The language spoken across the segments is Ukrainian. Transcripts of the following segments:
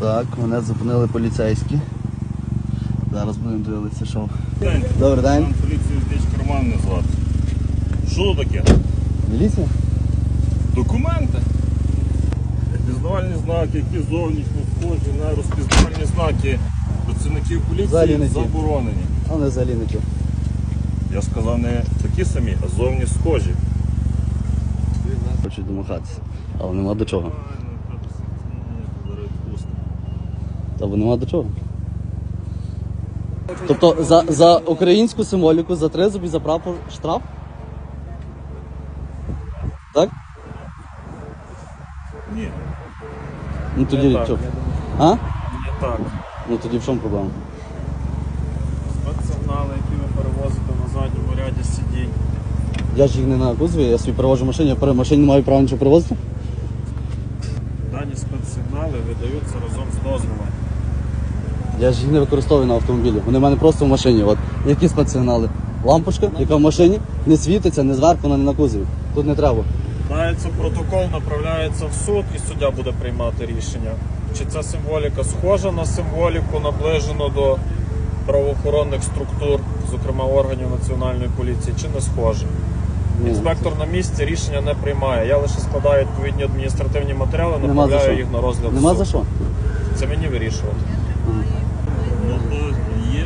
Так, мене зупинили поліцейські. Зараз будемо дивитися, що. Добрий день. Там поліцію здесь карман не звати. Що таке? Міліція? Документи. Розпізнавальні знаки, які зовнішньо схожі на розпізнавальні знаки працівників поліції заборонені. А вони взагалі не ті. Я сказав не такі самі, а зовні схожі. Хочуть домахатися. Але нема до чого. Або нема до чого. Тобто за, за українську символіку, за тризуб і за прапор штраф? Так? Ні, Ну тоді Не так. що? А? не так. Ну тоді в чому проблема? Спецсигнали, які ви перевозите на задньому ряді сидінь. Я ж їх не на кузові, я собі перевожу машині, я при машині не маю права нічого перевозити. Дані спецсигнали видаються разом з дозволом. Я ж їх не використовую на автомобілі. Вони в мене просто в машині. От які спецсигнали? Лампочка, яка в машині, не світиться, не зверху, вона не на кузові. Тут не треба. Дається протокол, направляється в суд і суддя буде приймати рішення. Чи ця символіка схожа на символіку, наближену до правоохоронних структур, зокрема органів національної поліції, чи не схожа. Інспектор на місці рішення не приймає. Я лише складаю відповідні адміністративні матеріали, Нема за направляю що. їх на розгляд. в Нема суд. за що. Це мені вирішувати. Є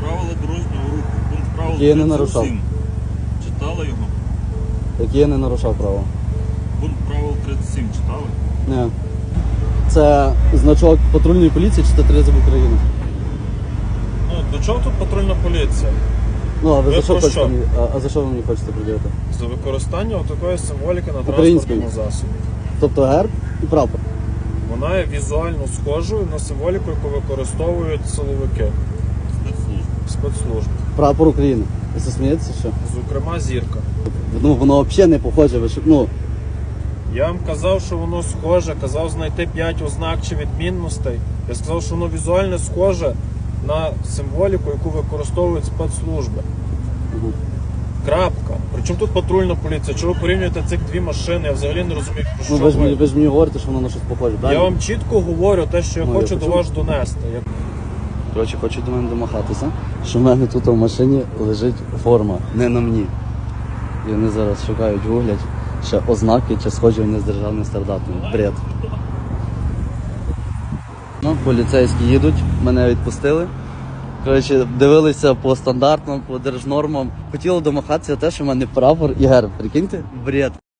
правила дорожнього руху, пункт правил Які я не нарушав. 37. Читали його? Які я не нарушав право. Пункт правил 37 читали? Ні. Це значок патрульної поліції чи це тризуб України? Ну, до чого тут патрульна поліція? Ну, а ви Ви за що про хочете що? мені? А, а за що ви мені хочете приділити? За використання такої символіки на Української. транспортному засобі. Тобто герб і прапор. Вона є візуально схожою на символіку, яку використовують силовики Спецслужб. Прапор України. Ви це смієтеся що? Зокрема, зірка. Ну, воно взагалі не похоже. Ви що- ну, Я вам казав, що воно схоже, казав знайти 5 ознак чи відмінностей. Я сказав, що воно візуально схоже на символіку, яку використовують спецслужби. Крапка. Причому тут патрульна поліція? Чого ви порівнюєте цих дві машини? Я взагалі не розумію, про що ну ви ж, ви. мені, ви ж мені говорите, що воно на щось похоже. Я вам чітко говорю те, що я Ну, я хочу до почув. вас донести. Я Коротше, хочуть до мене домахатися, що в мене тут в машині лежить форма, не на мені. І вони зараз шукають, гуглять ще ознаки, чи схожі вони з державним стандартом. Бред. Ну, поліцейські їдуть, мене відпустили. Коротше, дивилися по стандартам, по держнормам. Хотіли домахатися те, що в мене прапор і герб. Прикиньте? Бред.